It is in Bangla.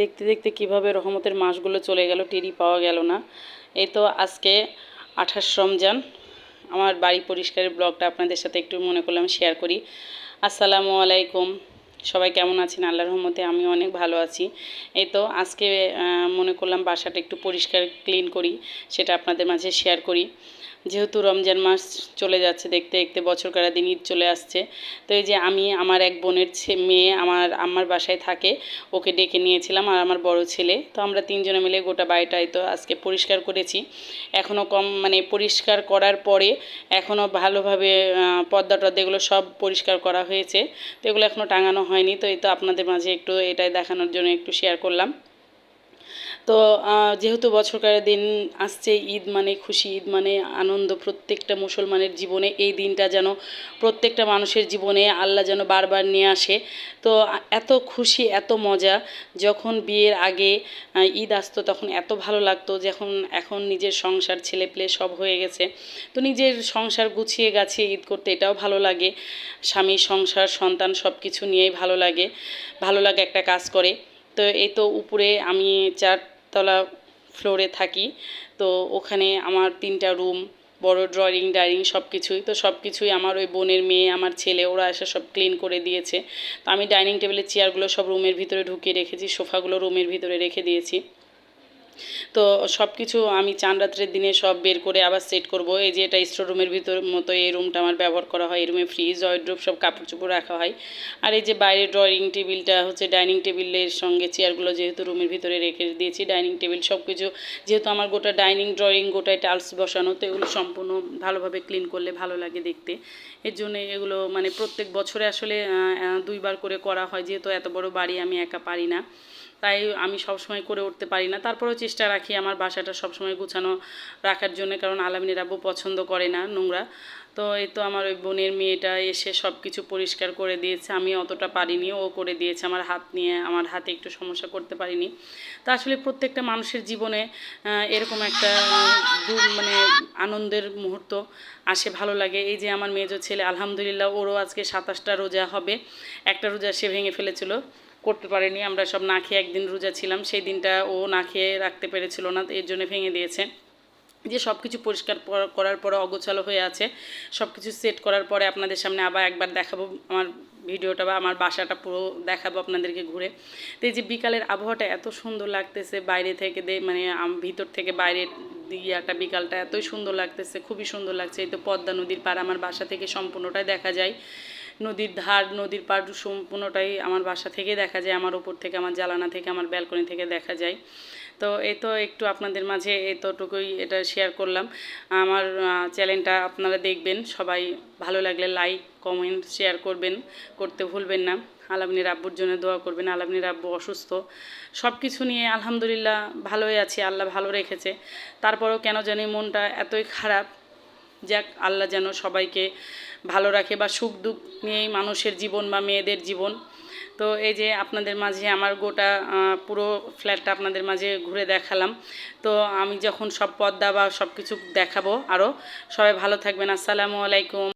দেখতে দেখতে কীভাবে রহমতের মাসগুলো চলে গেল টেরি পাওয়া গেল না। এই তো আজকে আঠাশ রমজান। আমার বাড়ি পরিষ্কারের ব্লগটা আপনাদের সাথে একটু মনে করলাম শেয়ার করি। আসসালামু আলাইকুম। সবাই কেমন আছেন? আল্লাহর রহমতে আমি অনেক ভালো আছি। এই তো আজকে মনে করলাম বাসাটা একটু পরিষ্কার, ক্লিন করি, সেটা আপনাদের মাঝে শেয়ার করি। যেহেতু রমজান মাস চলে যাচ্ছে দেখতে দেখতে, বছর কারা দিন ঈদ চলে আসছে, তো এই যে আমি আমার এক বোনের মেয়ে আমার আমার বাসায় থাকে, ওকে ডেকে নিয়েছিলাম আর আমার বড় ছেলে, তো আমরা তিনজনে মিলে গোটা বাড়িটাই তো আজকে পরিষ্কার করেছি। এখনও কম মানে পরিষ্কার করার পরে এখনও ভালোভাবে পর্দা টর্দা এগুলো সব পরিষ্কার করা হয়েছে, তো এগুলো এখনও টাঙানো হয়নি তো এই তো আপনাদের মাঝে একটু এটাই দেখানোর জন্য একটু শেয়ার করলাম। তো যেহেতু বছরকারের দিন আসছে, ঈদ মানে খুশি, ঈদ মানে আনন্দ, প্রত্যেকটা মুসলমানের জীবনে এই দিনটা যেন, প্রত্যেকটা মানুষের জীবনে আল্লাহ যেন বারবার নিয়ে আসে। তো এত খুশি, এত মজা, যখন বিয়ের আগে ঈদ আসতো তখন এত ভালো লাগতো, যখন, এখন নিজের সংসার ছেলে পেলে সব হয়ে গেছে, তো নিজের সংসার গুছিয়ে গাছিয়ে ঈদ করতে এটাও ভালো লাগে। স্বামী, সংসার, সন্তান সব কিছু নিয়েই ভালো লাগে ভালো লাগে একটা কাজ করে। তো, এই তো উপরে আমি চার তলা ফ্লোরে থাকি। তো ওখানে আমার তিনটা রুম, বড় ড্রয়িং, ডাইনিং সব কিছুই তো সব কিছুই আমার ওই বোনের মেয়ে, আমার ছেলে, ওরা এসে সব ক্লিন করে দিয়েছে। তো আমি ডাইনিং টেবিলের চেয়ারগুলো সব রুমের ভিতরে ঢুকিয়ে রেখেছি, সোফাগুলো রুমের ভিতরে রেখে দিয়েছি। তো সব কিছু আমি চান রাত্রের দিনে সব বের করে আবার সেট করব। এই যে এটা স্টোর রুমের ভিতর মতো এই রুমটা আমার ব্যবহার করা হয়, এই রুমে ফ্রিজ ওয়াইড্রোপ সব কাপড় চোপড় রাখা হয়। আর এই যে বাইরে ড্রয়িং টেবিলটা হচ্ছে ডাইনিং টেবিলের সঙ্গে চেয়ারগুলো যেহেতু রুমের ভিতরে রেখে দিয়েছি ডাইনিং টেবিল সব কিছু যেহেতু আমার গোটা ডাইনিং ড্রয়িং গোটায় টাইলস বসানো, তো এগুলো সম্পূর্ণ ভালোভাবে ক্লিন করলে ভালো লাগে দেখতে। এর জন্য এগুলো মানে প্রত্যেক বছরে আসলে দুইবার করে করা হয়, যেহেতু এত বড় বাড়ি আমি একা পারি না। তাই আমি সবসময় করে উঠতে পারি না। তারপরেও চেষ্টা রাখি আমার বাসাটা সবসময় গুছানো রাখার জন্য, কারণ আলামিনের আব্বু পছন্দ করে না নোংরা। তো এই তো আমার ওই বোনের মেয়েটা এসে সব কিছু পরিষ্কার করে দিয়েছে। আমি অতটা পারিনি, ও করে দিয়েছে আমার হাত নিয়ে। আমার হাতে একটু সমস্যা করতে পারিনি। তা আসলে প্রত্যেকটা মানুষের জীবনে এরকম একটা মানে আনন্দের মুহূর্ত আসে, ভালো লাগে। এই যে আমার মেজো ছেলে, আলহামদুলিল্লাহ, ওরও আজকে সাতাশটা রোজা হবে। একটা রোজা সে ভেঙে ফেলেছিল। করতে পারেনি, আমরা সব না খেয়ে একদিন রোজা ছিলাম, সেই দিনটা ও না খেয়ে রাখতে পেরেছিল না, এর জন্য ভেঙে দিয়েছে। যে সব কিছু পরিষ্কার করার পরে অগোছালো হয়ে আছে, সব কিছু সেট করার পরে আপনাদের সামনে আবার একবার দেখাবো, আমার ভিডিওটা বা আমার বাসাটা পুরো দেখাবো আপনাদেরকে ঘুরে। তো এই যে বিকালের আবহাওয়াটা এত সুন্দর লাগতেছে, বাইরে থেকে দে মানে ভিতর থেকে বাইরে একটা বিকালটা এতই সুন্দর লাগতেছে, খুবই সুন্দর লাগছে। এই তো পদ্মা নদীর পার আমার বাসা থেকে সম্পূর্ণটাই দেখা যায়। নদীর ধার, নদীর পাড় সম্পূর্ণটাই আমার বাসা থেকে দেখা যায়, আমার উপর থেকে, আমার জ্বালানা থেকে, আমার ব্যালকনি থেকে দেখা যায়। তো এই তো একটু আপনাদের মাঝে এতটুকুই এটা শেয়ার করলাম। আমার চ্যানেলটা আপনারা দেখবেন, সবাই ভালো লাগলে লাইক কমেন্ট শেয়ার করবেন, করতে ভুলবেন না। আলামনির আব্বুর জন্য দোয়া করবেন, আলামনির আব্বু অসুস্থ। সব কিছু নিয়ে আলহামদুলিল্লাহ ভালোই আছি, আল্লাহ ভালো রেখেছে। তারপরেও কেন জানি মনটা এতই খারাপ যাক, আল্লাহ যেন সবাইকে ভালো রাখে বা সুখ দুঃখ নিয়েই মানুষের জীবন বা মেয়েদের জীবন। তো এই যে আপনাদের মাঝে আমার গোটা পুরো ফ্ল্যাটটা আপনাদের মাঝে ঘুরে দেখালাম। তো আমি যখন সব পদ্মা বা সব কিছু দেখাবো আরও সবাই ভালো থাকবেন। আসসালামু আলাইকুম।